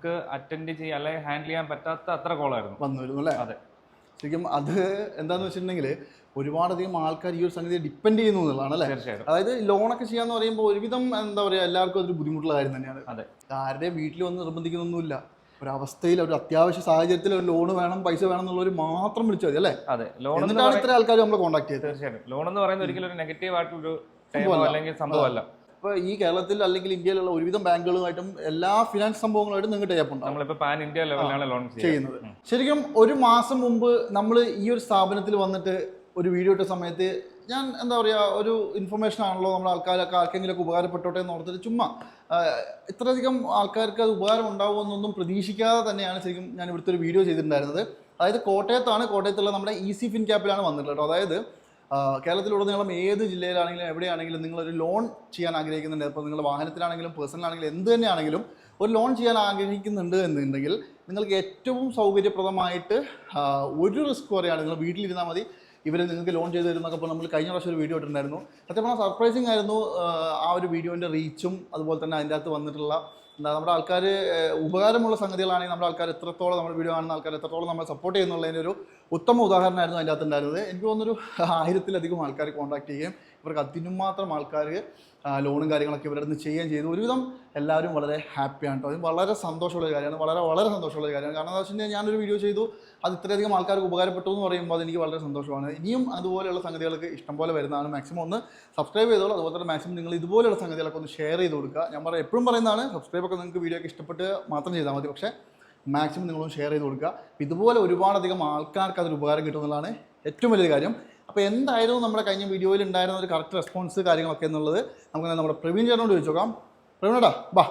നമുക്ക് അറ്റൻഡ് ചെയ്യാൻ അല്ലെങ്കിൽ ഹാൻഡിൽ ചെയ്യാൻ പറ്റാത്ത അത്ര കോളായിരുന്നു വന്നിരുന്നു അല്ലേ? അതെ. ശരിക്കും അത് എന്താന്ന് വെച്ചിട്ടുണ്ടെങ്കിൽ ഒരുപാടധികം ആൾക്കാർ ഈ ഒരു സംഗതി ഡിപ്പെൻഡ് ചെയ്യുന്നു എന്നുള്ളതാണ് അല്ലേ? തീർച്ചയായിട്ടും. അതായത് ലോണൊക്കെ ചെയ്യാന്ന് പറയുമ്പോൾ ഒരുവിധം എന്താ പറയുക എല്ലാവർക്കും അതൊരു ബുദ്ധിമുട്ടുള്ള കാര്യം തന്നെയാണ്. അതെ. ആരുടെയും വീട്ടിൽ വന്ന് നിർബന്ധിക്കുന്നൊന്നുമില്ല. ഒരു അവസ്ഥയിൽ ഒരു അത്യാവശ്യ സാഹചര്യത്തിൽ ഒരു ലോൺ വേണം പൈസ വേണം എന്നുള്ളവർ മാത്രം വിളിച്ചാൽ മതി അല്ലേ? അതെ. ലോൺ എന്ന് എന്നിട്ടാണ് ഇത്ര ആൾക്കാർ നമ്മൾ കോൺടാക്ട് ചെയ്തത് തീർച്ചയായിട്ടും. ലോൺ എന്ന് പറയുന്നത് ഒരിക്കലും ഒരു നെഗറ്റീവ് ആയിട്ടുള്ള ഒരു സംഭവമല്ല. അല്ലെങ്കിൽ സംഭവമല്ല. ഇപ്പോൾ ഈ കേരളത്തിൽ അല്ലെങ്കിൽ ഇന്ത്യയിലുള്ള ഒരുവിധം ബാങ്കുകളുമായിട്ടും എല്ലാ ഫിനാൻസ് സംഭവങ്ങളുമായിട്ടും നിങ്ങൾക്ക് ടൈപ്പ് ഉണ്ടാവും നമ്മളിപ്പോ പാൻ ഇന്ത്യ ലെവലിലാണ് ലോൺ ചെയ്യുന്നത്. ശരിക്കും ഒരു മാസം മുമ്പ് നമ്മൾ ഈ ഒരു സ്ഥാപനത്തിൽ വന്നിട്ട് ഒരു വീഡിയോ ഇട്ട സമയത്ത് ഞാൻ എന്താ പറയുക ഒരു ഇൻഫർമേഷൻ ആണല്ലോ നമ്മുടെ ആൾക്കാരൊക്കെ ആർക്കെങ്കിലുമൊക്കെ ഉപകാരപ്പെട്ടോട്ടെ എന്ന് ഓർത്തിട്ട് ചുമ്മാ ഇത്രയധികം ആൾക്കാർക്ക് അത് ഉപകാരം ഉണ്ടാവുമെന്നൊന്നും പ്രതീക്ഷിക്കാതെ തന്നെയാണ് ശരിക്കും ഞാൻ ഇവിടുത്തെ ഒരു വീഡിയോ ചെയ്തിട്ടുണ്ടായിരുന്നത്. അതായത് കോട്ടയത്താണ് കോട്ടയത്തുള്ള നമ്മുടെ ഇ സി ഫിൻ ക്യാപ്പിലാണ് വന്നിട്ടുള്ളത് അതായത് കേരളത്തിലുടനീളം ഏത് ജില്ലയിലാണെങ്കിലും എവിടെയാണെങ്കിലും നിങ്ങളൊരു ലോൺ ചെയ്യാൻ ആഗ്രഹിക്കുന്നുണ്ട്. അപ്പോൾ നിങ്ങൾ വാഹനത്തിലാണെങ്കിലും പേഴ്സണലാണെങ്കിലും എന്ത് തന്നെയാണെങ്കിലും ഒരു ലോൺ ചെയ്യാൻ ആഗ്രഹിക്കുന്നുണ്ട് എന്നുണ്ടെങ്കിൽ നിങ്ങൾക്ക് ഏറ്റവും സൗകര്യപ്രദമായിട്ട് ഒരു റിസ്ക് പറയുകയാണ് നിങ്ങൾ വീട്ടിലിരുന്നാൽ മതി. ഇവർ നിങ്ങൾക്ക് ലോൺ ചെയ്ത് തരുന്നൊക്കെ ഇപ്പോൾ നമ്മൾ കഴിഞ്ഞ പ്രാവശ്യം ഒരു വീഡിയോ ഇട്ടിട്ടുണ്ടായിരുന്നു. സത്യം പറഞ്ഞാൽ സർപ്രൈസിങ് ആയിരുന്നു ആ ഒരു വീഡിയോന്റെ റീച്ചും അതുപോലെ തന്നെ അതിന്റെ അകത്ത് വന്നിട്ടുള്ള എന്താ നമ്മുടെ ആൾക്കാർ ഉപകാരമുള്ള സംഗതികളാണെങ്കിൽ നമ്മുടെ ആൾക്കാർ എത്രത്തോളം നമ്മുടെ വീഡിയോ കാണുന്ന ആൾക്കാർ എത്രത്തോളം നമ്മൾ സപ്പോർട്ട് ചെയ്യുന്നുള്ളതിന്റെ ഒരു ഉത്തമ ഉദാഹരണമായിരുന്നു അതിന്റെ അകത്ത് ഉണ്ടായിരുന്നത്. എനിക്ക് തോന്നുന്നൊരു ആയിരത്തിലധികം ആൾക്കാർ കോൺടാക്ട് ചെയ്യുകയും ഇവർക്ക് അതിനും മാത്രം ആൾക്കാർ ലോണും കാര്യങ്ങളൊക്കെ ഇവരുടെ നിന്ന് ചെയ്യുകയും ചെയ്തു. ഒരുവിധം എല്ലാവരും വളരെ ഹാപ്പിയാണ് കേട്ടോ. അത് വളരെ സന്തോഷമുള്ള കാര്യമാണ്. വളരെ വളരെ സന്തോഷമുള്ള കാര്യമാണ്. കാരണം എന്താ വെച്ച് ഞാനൊരു വീഡിയോ ചെയ്തു. അത് ഇത്രയധികം ആൾക്കാർക്ക് ഉപകാരപ്പെട്ടു എന്ന് പറയുമ്പോൾ അത് എനിക്ക് വളരെ സന്തോഷമാണ്. ഇനിയും അതുപോലെയുള്ള സംഗതികൾക്ക് ഇഷ്ടംപോലെ വരുന്നതാണ്. മാക്സിമം ഒന്ന് സബ്സ്ക്രൈബ് ചെയ്തോളൂ. അതുപോലെ തന്നെ മാക്സിമം നിങ്ങൾ ഇതുപോലെയുള്ള സംഗതികളൊക്കെ ഒന്ന് ഷെയർ ചെയ്ത് കൊടുക്കുക. ഞാൻ പറയാം എപ്പോഴും പറയുന്നതാണ് സബ്സ്ക്രൈബ് ഒക്കെ നിങ്ങൾക്ക് വീഡിയോ ഒക്കെ ഇഷ്ടപ്പെട്ട് മാത്രം ചെയ്താൽ മതി. പക്ഷേ മാക്സിമം നിങ്ങളൊന്ന് ഷെയർ ചെയ്ത് കൊടുക്കുക. ഇതുപോലെ ഒരുപാടധികം ആൾക്കാർക്ക് അതൊരു ഉപകാരം കിട്ടുമെന്നുള്ളതാണ് ഏറ്റവും വലിയൊരു കാര്യം. അപ്പോൾ എന്തായിരുന്നു നമ്മുടെ കഴിഞ്ഞ വീഡിയോയിൽ ഉണ്ടായിരുന്ന ഒരു കറക്റ്റ് റെസ്പോൺസ് കാര്യങ്ങളൊക്കെ എന്നുള്ളത് നമുക്ക് നമ്മുടെ പ്രവീൺ ചേട്ടനോട് ചോദിച്ചു നോക്കാം. പ്രവീണേട്ടാ ബാ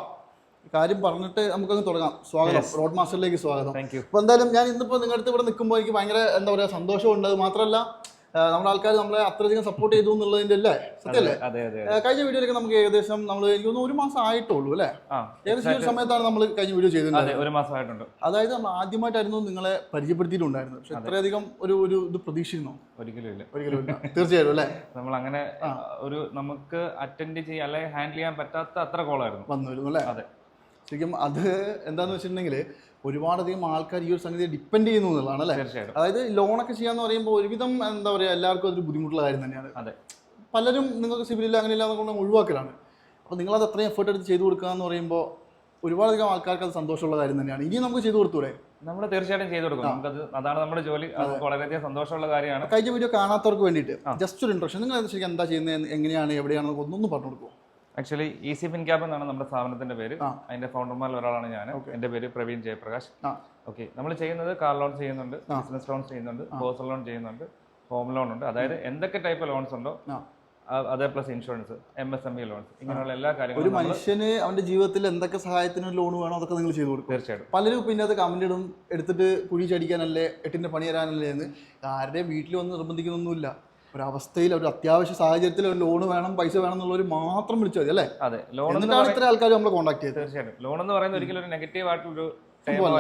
കാര്യം പറഞ്ഞിട്ട് നമുക്കൊന്ന് തുടങ്ങാം. സ്വാഗതം. റോഡ് മാസ്റ്ററിലേക്ക് സ്വാഗതം. അപ്പോൾ എന്തായാലും ഞാൻ ഇന്നിപ്പോൾ നിങ്ങളുടെ അടുത്ത് ഇവിടെ നിൽക്കുമ്പോൾ എനിക്ക് ഭയങ്കര എന്താ പറയുക സന്തോഷമുണ്ട്. അത് മാത്രമല്ല നമ്മുടെ ആൾക്കാർ നമ്മളെ അത്രയധികം സപ്പോർട്ട് ചെയ്തു എന്നുള്ളതിന്റെ അല്ലേ? സത്യല്ലേ? അതെ അതെ കഴിഞ്ഞ വീഡിയോയിലൊക്കെ നമുക്ക് ഏകദേശം നമ്മൾ എനിക്ക് തോന്നുന്നു ഒരു മാസം ആയിട്ടുള്ളൂ അല്ലേ? ഏകദേശം ഒരു സമയത്താണ് നമ്മൾ കഴിഞ്ഞ വീഡിയോ ചെയ്തത് അതെ ഒരു മാസമായിട്ടുണ്ട് അതായത് നമ്മൾ ആദ്യമായിട്ടായിരുന്നു നിങ്ങളെ പരിചയപ്പെടുത്തിയിട്ടുണ്ടായിരുന്നു പക്ഷെ ഇത്രയധികം ഒരു ഒരു ഇത് പ്രതീക്ഷിക്കുന്നു. ഒരിക്കലും ഇല്ല. ഒരിക്കലും ഇല്ല. തീർച്ചയായും അല്ലേ? നമ്മൾ അങ്ങനെ ഒരു നമുക്ക് അറ്റൻഡ് ചെയ്യാൻ അല്ലെങ്കിൽ ഹാൻഡിൽ ചെയ്യാൻ പറ്റാത്ത അത്ര കോളായിരുന്നു വന്നിരുന്നു അല്ലേ? അതെ. ശരിക്കും അത് എന്താന്ന് വെച്ചിട്ടുണ്ടെങ്കിൽ ഒരുപാടധികം ആൾക്കാർ ഈ ഒരു സംഗതി ഡിപ്പെൻഡ് ചെയ്യുന്നു എന്നുള്ളതാണ് അല്ലേ? തീർച്ചയായിട്ടും. അതായത് ലോണൊക്കെ ചെയ്യാന്ന് പറയുമ്പോൾ ഒരുവിധം എന്താ പറയുക എല്ലാവർക്കും അതൊരു ബുദ്ധിമുട്ടുള്ള കാര്യം തന്നെയാണ്. അതെ. പലരും നിങ്ങൾക്ക് സിബിലില്ല അങ്ങനെ ഇല്ലാതെ കൊണ്ട് ഒഴിവാക്കലാണ് അപ്പോൾ നിങ്ങളത് അത്രയും എഫേർട്ട് എടുത്ത് ചെയ്തു കൊടുക്കുക എന്ന് പറയുമ്പോൾ ഒരുപാടധികം ആൾക്കാർക്ക് അത് സന്തോഷമുള്ള കാര്യം തന്നെയാണ്. ഇനി നമുക്ക് ചെയ്തു കൊടുത്തൂടെ? നമ്മൾ തീർച്ചയായിട്ടും ചെയ്തു കൊടുക്കും. നമുക്കത് അതാണ് നമ്മുടെ ജോലി. അത് വളരെയധികം സന്തോഷമുള്ള കാര്യമാണ്. കഴിഞ്ഞ വീഡിയോ കാണാത്തവർക്ക് വേണ്ടിയിട്ട് ജസ്റ്റ് ഒരു ഇൻട്രഷൻ നിങ്ങൾ ശരിക്കും എന്താ ചെയ്യുന്നത് എങ്ങനെയാണ് എവിടെയാണെന്ന് ഒന്നൊന്ന് പറഞ്ഞു കൊടുക്കും ആക്ച്വലി ഈസി ഫിൻ ക്യാബ് എന്നാണ് നമ്മുടെ സ്ഥാപനത്തിന്റെ പേര്. അതിന്റെ ഫൗണ്ടർമാരിൽ ഒരാളാണ് ഞാൻ. എന്റെ പേര് പ്രവീൺ ജയപ്രകാശ്. ഓക്കെ. നമ്മൾ ചെയ്യുന്നത് കാർ ലോൺ ചെയ്യുന്നുണ്ട് ബിസിനസ് ലോൺ ചെയ്യുന്നുണ്ട് പേഴ്സണൽ ലോൺ ചെയ്യുന്നുണ്ട് ഹോം ലോൺ ഉണ്ട്. അതായത് എന്തൊക്കെ ടൈപ്പ് ലോൺസ് ഉണ്ടോ. അതേ plus insurance M S M E loans ഇങ്ങനെയുള്ള എല്ലാ കാര്യങ്ങളും ഒരു മനുഷ്യന് അവന്റെ ജീവിതത്തിൽ എന്തൊക്കെ സഹായത്തിന് ലോൺ വേണോ അതൊക്കെ നിങ്ങൾ ചെയ്തു കൊടുക്കും. തീർച്ചയായിട്ടും. പലരും പിന്നെ അത് കമന്റ് ഇടും എടുത്തിട്ട് കുഴി ചടിക്കാനല്ലേ എട്ടിന്റെ പണി തരാനല്ലേ എന്ന്. ആരുടെയും വീട്ടിൽ വന്ന് നിർബന്ധിക്കുന്നൊന്നുമില്ല. ഒരവസ്ഥയിൽ ഒരു അത്യാവശ്യ സാഹചര്യത്തിൽ ഒരു ലോൺ വേണം പൈസ വേണം എന്നുള്ളവർ മാത്രം വിളിച്ചാൽ മതി അല്ലേ? അതെ. ലോൺ എന്ന് എന്നിട്ടാണ് ഇത്ര ആൾക്കാർ നമ്മൾ കോൺടാക്ട് ചെയ്തത്. തീർച്ചയായിട്ടും. ലോൺ എന്ന് പറയുന്നത് ഒരിക്കലും ഒരു നെഗറ്റീവ് ആയിട്ടുള്ളൊരു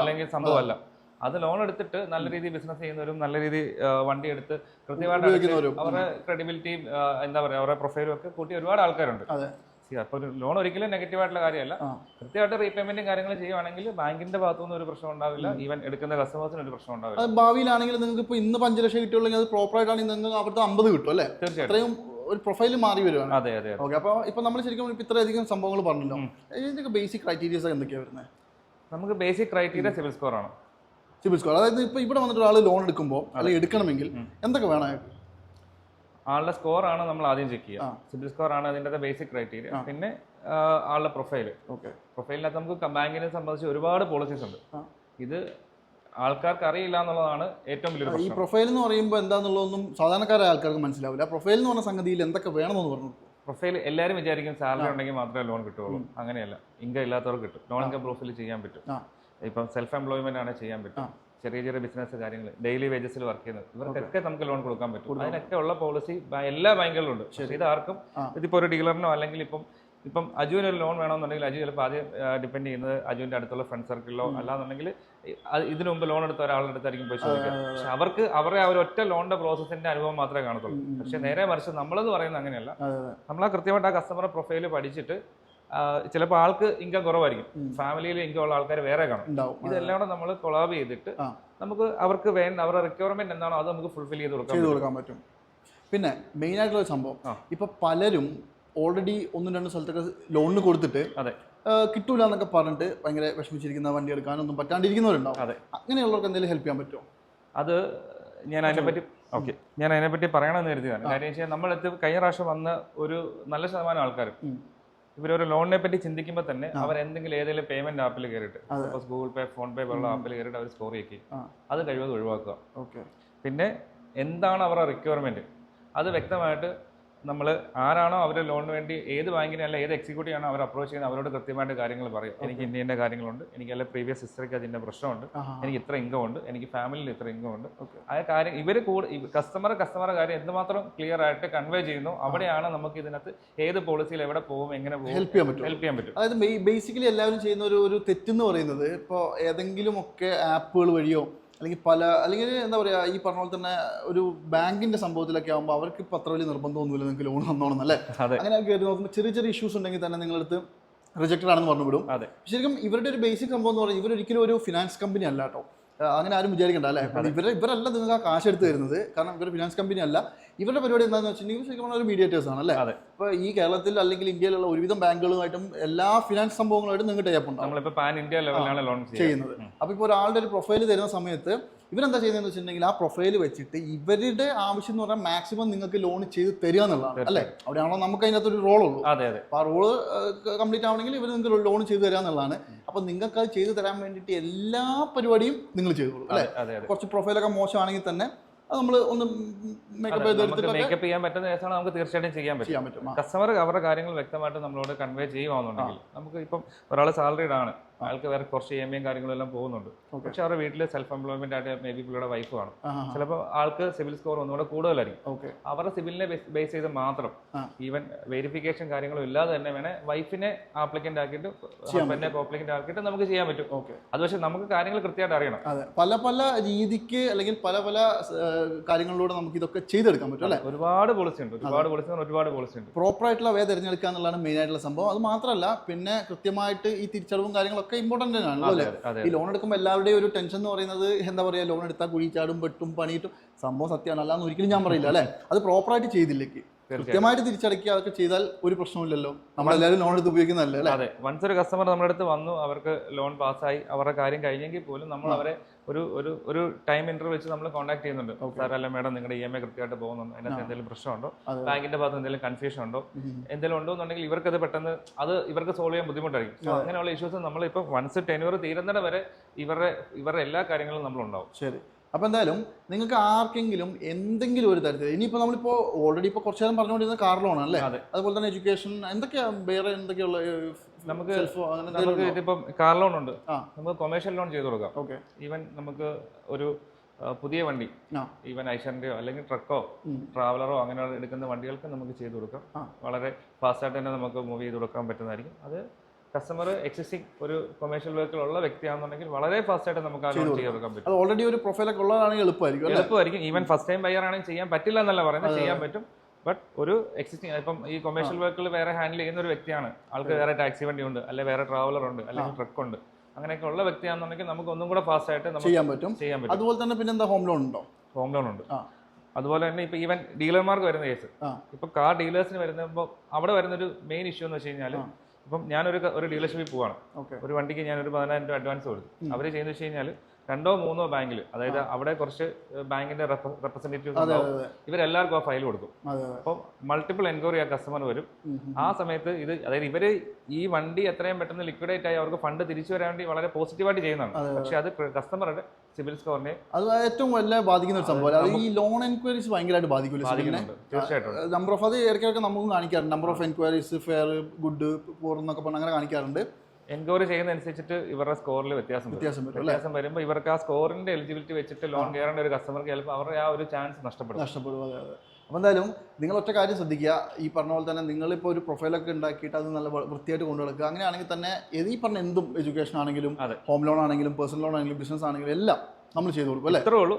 അല്ലെങ്കിൽ സംഭവമല്ല. അത് ലോൺ എടുത്തിട്ട് നല്ല രീതിയിൽ ബിസിനസ് ചെയ്യുന്നവരും നല്ല രീതിയിൽ വണ്ടി എടുത്ത് കൃത്യമായിട്ട് അവരുടെ ക്രെഡിബിലിറ്റിയും എന്താ പറയുക അവരുടെ പ്രൊഫൈലും ഒക്കെ കൂട്ടി ഒരുപാട് ആൾക്കാരുണ്ട്. അപ്പോൾ ലോൺ ഒരിക്കലും നെഗറ്റീവ് ആയിട്ടുള്ള കാര്യമല്ല. കൃത്യമായിട്ട് റീപേയ്മെന്റും കാര്യങ്ങളും ചെയ്യുവാണെങ്കിൽ ബാങ്കിന്റെ ഭാഗത്തുനിന്ന് ഒരു പ്രശ്നം ഉണ്ടാവില്ല. ഈവൻ എടുക്കുന്ന കസ്റ്റമേഴ്സിന് ഒരു പ്രശ്നം ഉണ്ടാവില്ല. അത് ഭാവിയിലാണെങ്കിൽ നിങ്ങൾക്ക് ഇപ്പോൾ ഇന്ന് പഞ്ച് ലക്ഷം കിട്ടുള്ളെങ്കിൽ അത് പ്രോപ്പർ ആയിട്ടാണെങ്കിൽ നിങ്ങൾക്ക് അവിടുത്തെ അമ്പത് കിട്ടും അല്ലേ? തീർച്ചയായിട്ടും. ഒരു പ്രൊഫൈൽ മാറി വരുവാണ്. അതെ അതെ ഓക്കെ അപ്പോൾ ഇപ്പോൾ നമ്മൾ ശരിക്കും ഇപ്പോൾ ഇത്രയധികം സംഭവങ്ങൾ പറഞ്ഞല്ലോ. ഇതിന്റെയൊക്കെ ബേസിക് ക്രൈറ്റീരിയസ് എന്തൊക്കെയാണ് വരുന്നത് നമുക്ക് ബേസിക് ക്രൈറ്റീരിയ സിവിൽ സ്കോർ ആണ്. സിവിൽ സ്കോർ അതായത് ഇപ്പോൾ ഇവിടെ വന്നിട്ട് ഒരാൾ ലോൺ എടുക്കുമ്പോൾ അല്ലെങ്കിൽ എടുക്കണമെങ്കിൽ എന്തൊക്കെ വേണം? ആളുടെ സ്കോർ ആണ് നമ്മൾ ആദ്യം ചെക്ക് ചെയ്യുക. സിബിൽ സ്കോർ ആണ് അതിന്റെ ബേസിക് ക്രൈറ്റീരിയ പിന്നെ ആളുടെ പ്രൊഫൈൽ ഓക്കെ പ്രൊഫൈലിനകത്ത് നമുക്ക് ബാങ്കിനെ സംബന്ധിച്ച് ഒരുപാട് പോളിസീസ് ഉണ്ട്. ഇത് ആൾക്കാർക്ക് അറിയില്ല എന്നുള്ളതാണ് ഏറ്റവും വലിയ ഈ പ്രൊഫൈൽ എന്ന് പറയുമ്പോൾ എന്താണെന്നുള്ളതൊന്നും സാധാരണക്കാരായ ആൾക്കാർക്ക് മനസ്സിലാവില്ല. പ്രൊഫൈൽ എന്ന് പറഞ്ഞ സംഗതിയിൽ എന്തൊക്കെ വേണമെന്ന് പറഞ്ഞു പ്രൊഫൈൽ എല്ലാവരും വിചാരിക്കും സാലറി ഉണ്ടെങ്കിൽ മാത്രമേ ലോൺ കിട്ടുള്ളൂ അങ്ങനെയല്ല. ഇൻകം ഇല്ലാത്തവർക്ക് കിട്ടും. നോൺ ഇൻകം പ്രൊഫൈൽ ചെയ്യാൻ പറ്റും. ഇപ്പം സെൽഫ് എംപ്ലോയ്മെന്റ് ആണ് ചെയ്യാൻ. പറ്റും. ചെറിയ ചെറിയ ബിസിനസ് കാര്യങ്ങൾ ഡെയിലി വേജസിൽ വർക്ക് ചെയ്യുന്നത്. ഇവർക്കൊക്കെ നമുക്ക് ലോൺ കൊടുക്കാൻ പറ്റും. അതിനൊക്കെ ഉള്ള പോളിസി എല്ലാ ബാങ്കുകളിലും ഉണ്ട്. പക്ഷേ ഇത് ആർക്കും ഇതിപ്പോൾ ഒരു ഡീലറിനോ അല്ലെങ്കിൽ ഇപ്പം ഇപ്പം അജുവിന് ഒരു ലോൺ വേണമെന്നുണ്ടെങ്കിൽ അജു ചിലപ്പോൾ ആദ്യം ഡിപ്പെൻഡ് ചെയ്യുന്നത് അജുവിന്റെ അടുത്തുള്ള ഫ്രണ്ട് സർക്കിളിലോ അല്ലാന്നുണ്ടെങ്കിൽ ഇതിനു മുമ്പ് ലോൺ എടുത്ത ഒരാളുടെ അടുത്തായിരിക്കും പോയി ചോദിക്കുക. പക്ഷെ അവർക്ക് അവരെ ആ ഒരു ഒറ്റ ലോണിന്റെ പ്രോസസ്സിന്റെ അനുഭവം മാത്രമേ കാണത്തുള്ളൂ. പക്ഷെ നേരെ മറിച്ച് നമ്മളെന്ന് പറയുന്നത് അങ്ങനെയല്ല. നമ്മൾ ആ കൃത്യമായിട്ട് ആ കസ്റ്റമറെ പ്രൊഫൈൽ പഠിച്ചിട്ട് ചിലപ്പോൾ ആൾക്ക് ഇൻകം കുറവായിരിക്കും. ഫാമിലിയിൽ ഇൻകം ഉള്ള ആൾക്കാർ വേറെ കാണും. ഇതെല്ലാം കൂടെ നമ്മൾ കൊളാബ് ചെയ്തിട്ട്. നമുക്ക് അവർക്ക് വേണ്ട അവരുടെ റിക്വയർമെന്റ് എന്താണോ അത് നമുക്ക് ഫുൾഫിൽ ചെയ്ത് കൊടുക്കാം ചെയ്തു കൊടുക്കാൻ പറ്റും. പിന്നെ മെയിൻ ആയിട്ടുള്ള സംഭവം. ഇപ്പൊ പലരും ഓൾറെഡി ഒന്നും രണ്ടും സ്ഥലത്തൊക്കെ ലോണിന് കൊടുത്തിട്ട് അതെ. കിട്ടൂല എന്നൊക്കെ പറഞ്ഞിട്ട് ഭയങ്കര വിഷമിച്ചിരിക്കുന്ന വണ്ടി എടുക്കാനൊന്നും പറ്റാണ്ടിരിക്കുന്നവരുണ്ടാവും. അതെ. അങ്ങനെയുള്ളവർക്ക് എന്തെങ്കിലും ഹെൽപ്പ് ചെയ്യാൻ പറ്റുമോ? അത് ഞാൻ അതിനെപ്പറ്റി ഓക്കെ. ഞാൻ അതിനെപ്പറ്റി പറയണമെന്ന് കരുതിയതാണ് കാര്യം വെച്ചാൽ നമ്മളെടുത്ത് കഴിഞ്ഞ പ്രാവശ്യം വന്ന ഒരു നല്ല ശതമാനം ആൾക്കാർ ഉം. ഇവരൊരു ലോണിനെ പറ്റി ചിന്തിക്കുമ്പോൾ തന്നെ അവർ എന്തെങ്കിലും ഏതെങ്കിലും പേയ്മെന്റ് ആപ്പിൽ കയറിയിട്ട് suppose Google Pay PhonePe പോലുള്ള ആപ്പിൽ കയറിയിട്ട് അവർ സ്കോർ ചെയ്യും അത് കഴിവത് ഒഴിവാക്കുക. ഓക്കെ. പിന്നെ എന്താണ് അവരുടെ റിക്വയർമെന്റ് അത് വ്യക്തമായിട്ട് നമ്മൾ ആരാണോ അവർ ലോണിന് വേണ്ടി ഏത് ബാങ്കിനെ അല്ല ഏത് എക്സിക്യൂട്ടീവ് ആണോ അവർ അപ്രോച്ച് ചെയ്യുന്നത് അവരോട് കൃത്യമായിട്ട് കാര്യങ്ങൾ പറയും. എനിക്ക് ഇന്ന ഇന്ന കാര്യങ്ങളുണ്ട്. എനിക്ക് അല്ല പ്രീവിയസ് ഹിസ്റ്ററിക്ക് അതിന്റെ പ്രശ്നമുണ്ട്. എനിക്ക് ഇത്ര ഇൻകം ഉണ്ട്. എനിക്ക് ഫാമിലിയിൽ ഇത്ര ഇൻകം ഉണ്ട്. ആ കാര്യം ഇവർ കൂടെ കസ്റ്റമർ കസ്റ്റമർ കാര്യം എന്തുമാത്രം ക്ലിയർ ആയിട്ട് കൺവേ ചെയ്യുന്നു അവിടെയാണ് നമുക്ക് ഇതിനകത്ത് ഏത് പോളിസിയിൽ എവിടെ പോകും എങ്ങനെ പോകും ഹെൽപ്പ് ചെയ്യാൻ പറ്റും ഹെൽപ്പ് ചെയ്യാൻ പറ്റും. അതായത് ബേസിക്കലി എല്ലാവരും ചെയ്യുന്ന ഒരു ഒരു തെറ്റെന്ന് പറയുന്നത് ഇപ്പോൾ ഏതെങ്കിലും ഒക്കെ ആപ്പുകൾ വഴിയോ അല്ലെങ്കിൽ പല അല്ലെങ്കിൽ എന്താ പറയുക ഈ പറഞ്ഞ പോലെ തന്നെ ഒരു ബാങ്കിന്റെ സംഭവത്തിലൊക്കെ ആകുമ്പോൾ അവർക്ക് ഇപ്പം അത്ര വലിയ നിർബന്ധമൊന്നുമില്ല നിങ്ങൾക്ക് ലോൺ തന്നോണം അല്ലേ? അങ്ങനെ കയറി നോക്കുമ്പോൾ ചെറിയ ചെറിയ ഇഷ്യൂസ് ഉണ്ടെങ്കിൽ തന്നെ നിങ്ങളടുത്ത് റിജക്റ്റഡ് ആണെന്ന് പറഞ്ഞു വിടും. അതെ. ശരിക്കും ഇവരുടെ ഒരു ബേസിക് സംഭവം എന്ന് പറഞ്ഞാൽ ഇവരൊരിക്കലും ഒരു ഫിനാൻസ് കമ്പനി അല്ല കേട്ടോ. അങ്ങനെ ആരും വിചാരിക്കണ്ട അല്ലേ? ഇവർ ഇവരല്ല നിങ്ങൾക്ക് ആ കാശ് എടുത്ത് തരുന്നത്. കാരണം ഇവർ ഫിനാൻസ് കമ്പനി അല്ല. ഇവരുടെ പരിപാടി എന്താണെന്ന് വെച്ചിട്ടുണ്ടെങ്കിൽ ശരിക്കും പറഞ്ഞാൽ ഒരു മീഡിയേറ്റേഴ്സ് ആണ് അല്ലേ? അതെ. ഇപ്പോൾ ഈ കേരളത്തിൽ അല്ലെങ്കിൽ ഇന്ത്യയിലുള്ള ഒരുവിധം ബാങ്കുകളുമായിട്ടും എല്ലാ ഫിനാൻസ് സംഭവങ്ങളായിട്ടും നിങ്ങൾക്ക് ടൈപ്പ് ഉണ്ട്? നമ്മളിപ്പോ പാൻ ഇന്ത്യ ലെവലിലാണ് ലോൺ ചെയ്യുന്നത്. അപ്പോൾ ഇപ്പോൾ ഒരാളുടെ ഒരു പ്രൊഫൈൽ തരുന്ന സമയത്ത് ഇവരെന്താ ചെയ്യുന്നതെന്ന് വെച്ചിട്ടുണ്ടെങ്കിൽ ആ പ്രൊഫൈൽ വെച്ചിട്ട് ഇവരുടെ ആവശ്യം എന്ന് പറഞ്ഞാൽ മാക്സിമം നിങ്ങൾക്ക് ലോൺ ചെയ്ത് തരിക എന്നുള്ളതാണ് അല്ലേ? അവിടെയാണോ നമുക്ക് അതിനകത്ത് ഒരു റോൾ ഉള്ളൂ. അതെ അതെ. അപ്പോൾ ആ റോൾ കംപ്ലീറ്റ് ആവണമെങ്കിൽ ഇവർ നിങ്ങൾക്ക് ലോൺ ചെയ്ത് തരിക എന്നുള്ളതാണ്. അപ്പോൾ നിങ്ങൾക്ക് അത് ചെയ്തു തരാൻ വേണ്ടിയിട്ട് എല്ലാ പരിപാടിയും നിങ്ങൾ ചെയ്തോളൂ അല്ലേ? കുറച്ച് പ്രൊഫൈലൊക്കെ മോശമാണെങ്കിൽ തന്നെ അത് നമ്മൾ ഒന്ന് മേക്കപ്പ് മേക്കപ്പ് ചെയ്യാൻ പറ്റുന്ന കേസാണ് നമുക്ക് തീർച്ചയായിട്ടും ചെയ്യാൻ പറ്റും. കസ്റ്റമർ അവരുടെ കാര്യങ്ങൾ വ്യക്തമായിട്ട് നമ്മളോട് കൺവേ ചെയ്യുവാണെന്നുണ്ടെങ്കിൽ നമുക്ക് ഇപ്പം ഒരാൾ സാലറിഡ് ആണ്. അയാൾക്ക് വേറെ കുറച്ച് ഇ എം ഐയും കാര്യങ്ങളും എല്ലാം പോകുന്നുണ്ട്. പക്ഷെ അവരുടെ വീട്ടിൽ സെൽഫ് എംപ്ലോയ്മെന്റ് ആയിട്ട് മേ ബി പുള്ളിയുടെ വൈഫ് കാണും ആ, ആ, ചിലപ്പോൾ ആൾക്ക് സിവിൽ സ്കോർ ഒന്നുകൂടെ കൂടുതലായിരിക്കും അവരുടെ സിവിലിനെ ബേസ് ചെയ്ത് മാത്രം ഈവൻ വെരിഫിക്കേഷൻ കാര്യങ്ങളും ഇല്ലാതെ തന്നെ വേണേ വൈഫിനെ ആപ്ലിക്കന്റ് ആക്കിയിട്ട് ഹസ്ബൻഡിനെ കോപ്ലിക്കന്റ് ആക്കിയിട്ട് നമുക്ക് ചെയ്യാൻ പറ്റും. അത് പക്ഷെ നമുക്ക് കാര്യങ്ങൾ കൃത്യമായിട്ട് അറിയണം. പല പല രീതിക്ക് അല്ലെങ്കിൽ പല പല കാര്യങ്ങളിലൂടെ നമുക്ക് ഇതൊക്കെ ചെയ്തെടുക്കാൻ പറ്റും അല്ലെ? ഒരുപാട് പോളിസി ഉണ്ട്. ഒരുപാട് പോളിസി ഒരുപാട് പോളിസി ഉണ്ട്. പ്രോപ്പർ ആയിട്ടുള്ള വേ തിരഞ്ഞെടുക്കുക എന്നുള്ളതാണ് മെയിൻ ആയിട്ടുള്ള സംഭവം. അത് മാത്രമല്ല പിന്നെ കൃത്യമായിട്ട് ഈ തിരിച്ചടവും കാര്യങ്ങളൊക്കെ ഇമ്പോർട്ടന്റ് ആണ് അല്ലേ ഈ ലോൺ എടുക്കുമ്പോൾ എല്ലാവരുടെയും ഒരു ടെൻഷൻ എന്ന് പറയുന്നത് എന്താ പറയുക ലോൺ എടുത്താൽ കുഴിച്ചാടും പെട്ടും പണിയിട്ടും. സംഭവം സത്യമാണ്. അല്ലാന്ന് ഒരിക്കലും ഞാൻ പറയില്ല അല്ലേ? അത് പ്രോപ്പറായിട്ട് ചെയ്തില്ലേക്ക്. കൃത്യമായിട്ട് തിരിച്ചടക്കുക അതൊക്കെ ചെയ്താൽ ഒരു പ്രശ്നമില്ലല്ലോ നമ്മളെല്ലാവരും ലോൺ എടുത്ത് ഉപയോഗിക്കുന്നതല്ലേ അല്ലേ? അതെ. വൺസ് ഒരു കസ്റ്റമർ നമ്മുടെ അടുത്ത് വന്നു അവർക്ക് ലോൺ പാസ്സായി അവരുടെ കാര്യം കഴിഞ്ഞെങ്കിൽ പോലും നമ്മൾ അവരെ ഒരു ഒരു ഒരു ടൈം ഇന്റർവ്യൂ വെച്ച് നമ്മൾ കോൺടാക്ട് ചെയ്യുന്നുണ്ട്. സാർ അല്ല മേഡം നിങ്ങളുടെ ഇ എം ഐ കൃത്യമായിട്ട് പോകുന്നുണ്ട്? അതിനകത്ത് എന്തെങ്കിലും പ്രശ്നമുണ്ടോ? ബാങ്കിന്റെ ഭാഗത്ത് എന്തെങ്കിലും കൺഫ്യൂഷൻ ഉണ്ടോ. എന്തെങ്കിലും ഉണ്ടോ എന്നുണ്ടെങ്കിൽ ഇവർക്കത് പെട്ടെന്ന് അത് ഇവർക്ക് സോൾവ് ചെയ്യാൻ ബുദ്ധിമുട്ടായിരിക്കും. അങ്ങനെയുള്ള ഇഷ്യൂസ് നമ്മൾ ഇപ്പം വൺസ് ടെന്യൂർ തീരുന്നിട വരെ ഇവരുടെ ഇവരുടെ എല്ലാ കാര്യങ്ങളും നമ്മളുണ്ടാവും. ശരി. അപ്പോൾ എന്തായാലും നിങ്ങൾക്ക് ആർക്കെങ്കിലും എന്തെങ്കിലും ഒരു തരത്തിൽ ഇനിയിപ്പോൾ നമ്മളിപ്പോ ഓൾറെഡി ഇപ്പോൾ കുറച്ചു നേരം പറഞ്ഞുകൊണ്ടിരുന്ന കാർ ലോൺ അല്ലേ? അതുപോലെ തന്നെ എഡ്യൂക്കേഷൻ എന്തൊക്കെയാ വേറെ എന്തൊക്കെയുള്ള നമുക്ക് നമുക്ക് ഇതിപ്പം കാർ ലോൺ ഉണ്ട്. നമുക്ക് കൊമേഴ്ഷ്യൽ ലോൺ ചെയ്ത് കൊടുക്കാം. ഓക്കെ. ഈവൻ നമുക്ക് ഒരു പുതിയ വണ്ടി. ഈവൻ ഐഷറിന്റെയോ അല്ലെങ്കിൽ ട്രക്കോ ട്രാവലറോ അങ്ങനെ എടുക്കുന്ന വണ്ടികൾക്ക് നമുക്ക് ചെയ്ത് കൊടുക്കാം. വളരെ ഫാസ്റ്റായിട്ട് തന്നെ നമുക്ക് മൂവ് ചെയ്ത് കൊടുക്കാൻ പറ്റുന്നതായിരിക്കും. അത് കസ്റ്റമർ എക്സിസ്റ്റിംഗ് ഒരു കൊമേഴ്ഷ്യൽ വെഹിക്കിൾ ഉള്ള വ്യക്തിയാണെന്നുണ്ടെങ്കിൽ വളരെ ഫാസ്റ്റായിട്ട് നമുക്ക് ആ ലോൺ ചെയ്ത് കൊടുക്കാൻ പറ്റും. ഓൾറെഡി ഒരു പ്രൊഫൈലൊക്കെ ഉള്ളതാണെങ്കിൽ എളുപ്പമായിരിക്കും എളുപ്പമായിരിക്കും. ഈവൻ ഫസ്റ്റ് ടൈം ബയർ ആണെങ്കിൽ ചെയ്യാൻ പറ്റില്ല എന്നല്ല പറയുന്നത്. ചെയ്യാൻ പറ്റും. ബട്ട് ഒരു എക്സിസ്റ്റിംഗ് ഇപ്പം ഈ കൊമേഴ്ഷ്യൽ വർക്കുകൾ വേറെ ഹാൻഡിൽ ചെയ്യുന്ന ഒരു വ്യക്തിയാണ്. ആൾക്ക് വേറെ ടാക്സി വണ്ടി ഉണ്ട് അല്ലെങ്കിൽ വേറെ ട്രാവലർ ഉണ്ട് അല്ലെങ്കിൽ ട്രക്ക് ഉണ്ട്. അങ്ങനെയൊക്കെ ഉള്ള വ്യക്തിയാണെന്നുണ്ടെങ്കിൽ നമുക്ക് ഒന്നും കൂടെ ഫാസ്റ്റ് ആയിട്ട് നമുക്ക് ചെയ്യാൻ പറ്റും. ചെയ്യാൻ പറ്റും. അതുപോലെ തന്നെ പിന്നെ എന്താ ഹോം ലോൺ ഉണ്ടോ? ഹോം ലോൺ ഉണ്ട്. അതുപോലെ തന്നെ ഇപ്പൊ ഈവൻ ഡീലർമാർക്ക് വരുന്ന കേസ്. ഇപ്പൊ കാർ ഡീലേഴ്സിന് വരുമ്പോൾ അവിടെ വരുന്ന ഒരു മെയിൻ ഇഷ്യൂ എന്ന് വെച്ച് കഴിഞ്ഞാൽ. ഇപ്പം ഞാനൊരു ഒരു ഡീലർഷിപ്പിൽ പോവാണ്. ഒരു വണ്ടിക്ക് ഞാൻ ഒരു പതിനായിരം രൂപ അഡ്വാൻസ് കൊടുത്തു. അവർ ചെയ്യുന്നത് വെച്ച് കഴിഞ്ഞാൽ രണ്ടോ മൂന്നോ ബാങ്കിൽ അതായത് അവിടെ കുറച്ച് ബാങ്കിന്റെ റെപ്രസെന്റേറ്റീവ്സ് ഉണ്ടാവും. ഇവരെല്ലാവർക്കും ആ ഫയൽ കൊടുക്കും. അപ്പോൾ മൾട്ടിപ്പിൾ എൻക്വയറി ആ കസ്റ്റമർ വരും. ആ സമയത്ത് ഇത് അതായത് ഇവർ ഈ വണ്ടി എത്രയും പെട്ടെന്ന് ലിക്വിഡേറ്റ് ആയി അവർക്ക് ഫണ്ട് തിരിച്ചു വരാൻ വേണ്ടി വളരെ പോസിറ്റീവായിട്ട് ചെയ്യുന്നതാണ്. പക്ഷെ അത് കസ്റ്റമറുടെ സിവിൽ സ്കോറിനെ അത് ഏറ്റവും വലിയ ബാധിക്കുന്ന ഒരു സംഭവം. ഈ ലോൺ എൻക്വയറീസ് ഭയങ്കരമായിട്ട് ബാധിക്കില്ല തീർച്ചയായിട്ടും. നമ്പർ ഓഫ് അത് ഇടയ്ക്കൊക്കെ നമുക്ക് കാണിക്കാറുണ്ട്. Number of enquiries fair good poor എന്നൊക്കെ പറഞ്ഞ് അങ്ങനെ കാണിക്കാറുണ്ട്. എൻക്വയറി ചെയ്യുന്നതനുസരിച്ചിട്ട് ഇവരുടെ സ്കോറിൽ വ്യത്യാസം വ്യത്യാസം വരും വ്യത്യാസം വരുമ്പോൾ ഇവർക്ക് ആ സ്കോറിന്റെ എലിജിബിലിറ്റി വെച്ചിട്ട് ലോൺ കയറേണ്ട ഒരു കസ്റ്റമർക്ക് ചിലപ്പോൾ അവരുടെ ആ ഒരു ചാൻസ് നഷ്ടപ്പെടും. നഷ്ടപ്പെടും അതെ അതെ. അപ്പോൾ എന്തായാലും നിങ്ങൾ ഒറ്റ കാര്യം ശ്രദ്ധിക്കുക. ഈ പറഞ്ഞ പോലെ തന്നെ നിങ്ങളിപ്പോൾ ഒരു പ്രൊഫൈലൊക്കെ ഉണ്ടാക്കിയിട്ട് അത് നല്ല വൃത്തിയായിട്ട് കൊണ്ടു നടക്കുക. അങ്ങനെയാണെങ്കിൽ തന്നെ ഈ പറഞ്ഞ എന്തും എഡ്യൂക്കേഷൻ ആണെങ്കിലും അതെ. ഹോം ലോൺ ആണെങ്കിലും പേഴ്സണൽ ലോൺ ആണെങ്കിലും ബിസിനസ് ആണെങ്കിലും എല്ലാം നമ്മൾ ചെയ്തു കൊടുക്കും അല്ലേ? ഇത്രേ ഉള്ളൂ.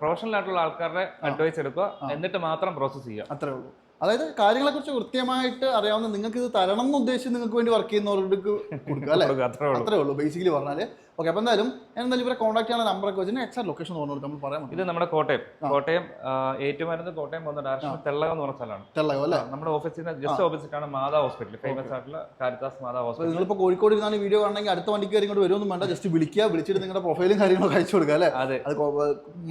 പ്രൊഫഷണൽ ആയിട്ടുള്ള ആൾക്കാരുടെ അഡ്വൈസ് എടുക്കുക. എന്നിട്ട് മാത്രം പ്രോസസ്സ് ചെയ്യുക. അത്രേ ഉള്ളൂ. അതായത് കാര്യങ്ങളെക്കുറിച്ച് കൃത്യമായിട്ട് അറിയാവുന്ന നിങ്ങൾക്ക് ഇത് തരണം എന്ന് ഉദ്ദേശിച്ച് നിങ്ങൾക്ക് വേണ്ടി വർക്ക് ചെയ്യുന്നവർക്ക് കൊടുക്കുക അല്ലേ? അത്രേ ഉള്ളൂ. ബേസിക്കലി പറഞ്ഞാൽ ഓക്കെ അപ്പോൾ എന്തായാലും എന്തായാലും ഇവരെ കോൺടാക്ട് ചെയ്യാനുള്ള നമ്പറൊക്കെ വെച്ചിട്ട് എക്സാക്ട് ലൊക്കേഷൻ തോന്നുന്നു നമ്മൾ പറയാൻ ഇത് നമ്മുടെ കോട്ടയം. കോട്ടയം ഏറ്റുമരുന്ന് കോട്ടയം പോകുന്ന ഡയറക്ഷൻ തെള്ളകം എന്ന് പറഞ്ഞ സ്ഥലമാണ്. തെള്ളകം അല്ലേ? നമ്മുടെ ഓഫീസിൽ നിന്ന് ജസ്റ്റ് ഓപ്പോസിറ്റ് ആണ് മാതാ ഹോസ്പിറ്റൽ ഫേമസ് ആയിട്ടുള്ള കാരിതാസ് മാതാ അപ്പോൾ ഹോസ്പിറ്റൽ നിങ്ങളിപ്പോൾ കോഴിക്കോട് ഇരുന്നാണ് വീഡിയോ കാണണമെങ്കിൽ അടുത്ത വണ്ടിക്ക് ഇങ്ങോട്ട് വരുമൊന്നും വേണ്ട. ജസ്റ്റ് വിളിക്കുക വിളിച്ചിട്ട് നിങ്ങളുടെ പ്രൊഫൈലും കാര്യങ്ങളൊക്കെ അയച്ചു കൊടുക്കുക അല്ലേ? അതെ. അത്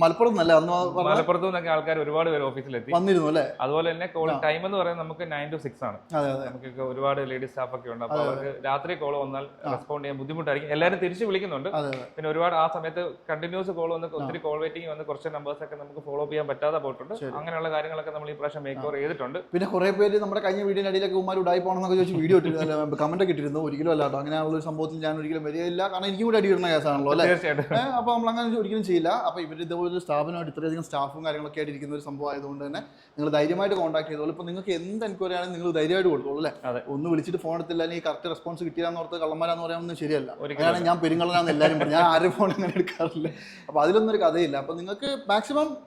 മലപ്പുറം അന്ന് പറഞ്ഞ- മലപ്പുറത്തു നിന്നൊക്കെ ആൾക്കാർ ഒരുപാട് പേര് ഓഫീസിലെത്തി വന്നിരുന്നു അല്ലേ? അതുപോലെ തന്നെ കോൾ ടൈം എന്ന് പറയുന്നത് നമുക്ക് നയൻ ടു സിക്സ് ആണ്. നമുക്ക് ഒരുപാട് ലേഡീസ് സ്റ്റാഫ് ഒക്കെ ഉണ്ട്. അപ്പൊ അവർക്ക് രാത്രി കോൾ വന്നാൽ റെസ്പോണ്ട് ചെയ്യാൻ ബുദ്ധിമുട്ടായിരിക്കും. എല്ലാവരും തിരിച്ചു വിളിക്കുന്നുണ്ട് അതെ പിന്നെ ഒരുപാട് ആ സമയത്ത് കണ്ടിന്യൂസ് കോൾ വന്ന് ഒത്തിരി കോൾ വെയിറ്റിംഗ് വന്ന് കുറച്ച് നമ്പേഴ്സ് ഒക്കെ നമുക്ക് ഫോളോ ചെയ്യാൻ പറ്റാതെ പോയിട്ടുണ്ട്. അങ്ങനെയുള്ള കാര്യങ്ങളൊക്കെ നമ്മൾ ഈ പ്രാവശ്യം മേക്ക് ഓവർ ചെയ്തിട്ടുണ്ട്. പിന്നെ കുറെ പേര് നമ്മുടെ കഴിഞ്ഞ വീടിന്റെ അടിയിലൊക്കെ ഉമ്മാർ ഉടായി പോകണമെന്നൊക്കെ ചോദിച്ച് വീഡിയോ ഇട്ടിരുന്നു കമന്റ് ഒക്കെ ഇട്ടിരുന്നു. ഒരിക്കലും അല്ല കേട്ടോ അങ്ങനെയുള്ള ഒരു സംഭവത്തിൽ ഞാൻ ഒരിക്കലും വരികയില്ല. കാരണം എനിക്കും കൂടെ അടി ഇടുന്ന കേസാണല്ലോ അല്ലേ? തീർച്ചയായിട്ടും. അപ്പൊ അപ്പോൾ നമ്മൾ അങ്ങനെ ഒരിക്കലും ചെയ്യില്ല. അപ്പോൾ ഇവർ ഇതുപോലെ സ്ഥാപനമായിട്ട് ഇത്രയധികം സ്റ്റാഫും കാര്യങ്ങളൊക്കെ ആയിട്ട് ഇരിക്കുന്ന ഒരു സംഭവം ആയതുകൊണ്ട് തന്നെ നിങ്ങൾ ധൈര്യമായിട്ട് കോൺടാക്ട് ചെയ്തോളൂ. ഇപ്പോൾ നിങ്ങൾക്ക് എന്ത് എൻക്വയറി ആണെങ്കിലും നിങ്ങൾ ധൈര്യമായിട്ട് കൊടുത്തോളൂ അല്ലേ? അതെ. ഒന്ന് വിളിച്ചിട്ട് ഫോൺ എടുത്തില്ല. അല്ലെങ്കിൽ കറക്റ്റ് റെസ്പോൺസ് കിട്ടിയാന്ന് ഓർത്ത് കള്ളന്മാരാന്ന് പറയാനൊന്നും ശരിയല്ല. ഞാൻ അതാണ് ഞാൻ എല്ലാവരും പറഞ്ഞു. ഞാൻ ആരും ഫോൺ അങ്ങനെ എടുക്കാറില്ല. അപ്പോൾ അതിലൊന്നും ഒരു കഥയില്ല. അപ്പോൾ നിങ്ങൾക്ക് മാക്സിമം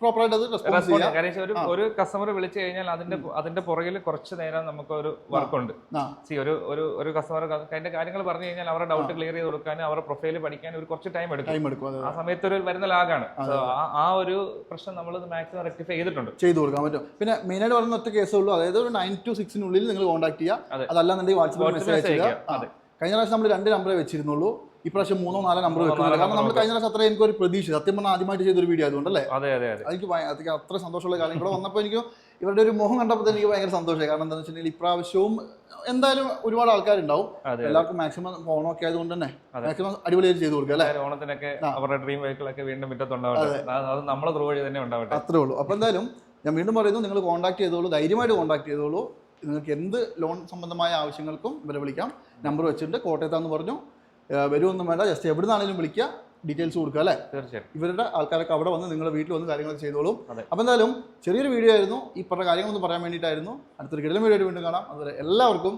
പ്രോപ്പറായിട്ട് അത് റെസ്പോൺസ് റെസ്പോണ്ട് ചെയ്യാം. കാരണം ഒരു ഒരു കസ്റ്റമർ വിളിച്ചു കഴിഞ്ഞാൽ അതിന്റെ അതിന്റെ പുറകിൽ കുറച്ച് നേരം നമുക്ക് ഒരു വർക്കുണ്ട് സി ഒരു ഒരു ഒരു കസ്റ്റമർ അതിന്റെ കാര്യങ്ങൾ പറഞ്ഞു കഴിഞ്ഞാൽ അവരുടെ ഡൗട്ട് ക്ലിയർ ചെയ്ത് കൊടുക്കാൻ അവരുടെ പ്രൊഫൈൽ പഠിക്കാൻ ഒരു കുറച്ച് ടൈം എടുക്കും. ആ സമയത്ത് ഒരു വരുന്ന ലാഗാണ് ആ- ഒരു പ്രശ്നം നമ്മൾ മാക്സിമം റെക്ടിഫൈ ചെയ്തിട്ടുണ്ട്. ചെയ്തു കൊടുക്കാൻ പറ്റും. പിന്നെ മെയിനായിട്ട് പറയുന്ന ഒറ്റ കേസേ ഉള്ളൂ. അതായത് ഒരു നയൻ ടു സിക്സിനുള്ളിൽ നിങ്ങൾ കോൺടാക്ട്. ചെയ്യുക. അതല്ലാന്നുണ്ടെങ്കിൽ വാട്സ്ആപ്പ് മെസ്സേജ് ചെയ്യുക. കഴിഞ്ഞ പ്രാവശ്യം നമ്മൾ രണ്ട് നമ്പറേ വെച്ചിരുന്നുള്ളൂ. ഇപ്രാവശ്യം മൂന്നോ നാലോ നമ്പർ വെക്കുന്നില്ല കാരണം നമ്മൾ കഴിഞ്ഞ പ്രാവശ്യം അത്ര എനിക്ക് ഒരു പ്രതീക്ഷ. സത്യം പറഞ്ഞാൽ ആദ്യമായിട്ട് ചെയ്തൊരു വീഡിയോ ആയതുകൊണ്ടല്ലേ അതെ അതെ അതെ. എനിക്ക് അതൊക്കെ അത്ര സന്തോഷമുള്ള കാര്യം. ഇവിടെ വന്നപ്പോൾ എനിക്ക് ഇവരുടെ ഒരു മുഖം കണ്ടപ്പോൾ എനിക്ക് ഭയങ്കര സന്തോഷമായി. കാരണം എന്താണെന്ന് വെച്ചിട്ടുണ്ടെങ്കിൽ ഇപ്രാവശ്യവും എന്തായാലും ഒരുപാട് ആൾക്കാരുണ്ടാവും. എല്ലാവർക്കും മാക്സിമം ഫോണൊക്കെ ആയതുകൊണ്ട് തന്നെ മാക്സിമം അടിപൊളിയായിട്ട് ചെയ്തു കൊടുക്കുക അല്ലേ? ഓണത്തിനൊക്കെ. അവരുടെ ഡ്രീം വെഹിക്കിളൊക്കെ വീണ്ടും മുറ്റത്തുണ്ടാവട്ടെ അത്. അത് നമ്മളെ ത്രൂ വഴി തന്നെ ഉണ്ടാവട്ടെ. അത്രേ ഉള്ളൂ. അപ്പോൾ എന്തായാലും ഞാൻ വീണ്ടും പറയുന്നു നിങ്ങൾ കോൺടാക്ട് ചെയ്തോളൂ ധൈര്യമായിട്ട് കോൺടാക്ട് ചെയ്തോളൂ. നിങ്ങൾക്ക് എന്ത് ലോൺ സംബന്ധമായ ആവശ്യങ്ങൾക്കും ഇവരെ വിളിക്കാം. നമ്പർ വെച്ചിട്ടുണ്ട് കോട്ടയത്താന്ന് പറഞ്ഞു. വരുമൊന്നും വേണ്ട. ജസ്റ്റ് എവിടെ നിന്നാണെങ്കിലും വിളിക്കുക. ഡീറ്റെയിൽസ് കൊടുക്കുക അല്ലേ? തീർച്ചയായും ഇവരുടെ ആൾക്കാരൊക്കെ അവിടെ വന്ന് നിങ്ങളുടെ വീട്ടിൽ വന്ന് കാര്യങ്ങളൊക്കെ ചെയ്തോളും. അപ്പം അപ്പോൾ എന്തായാലും ചെറിയൊരു വീഡിയോ ആയിരുന്നു. ഈ പറഞ്ഞ കാര്യങ്ങളൊന്നും പറയാൻ വേണ്ടിയിട്ടായിരുന്നു. അടുത്തൊരു കിടലം വീഡിയോ ആയിട്ട് വീണ്ടും കാണാം. അതുവരെ എല്ലാവർക്കും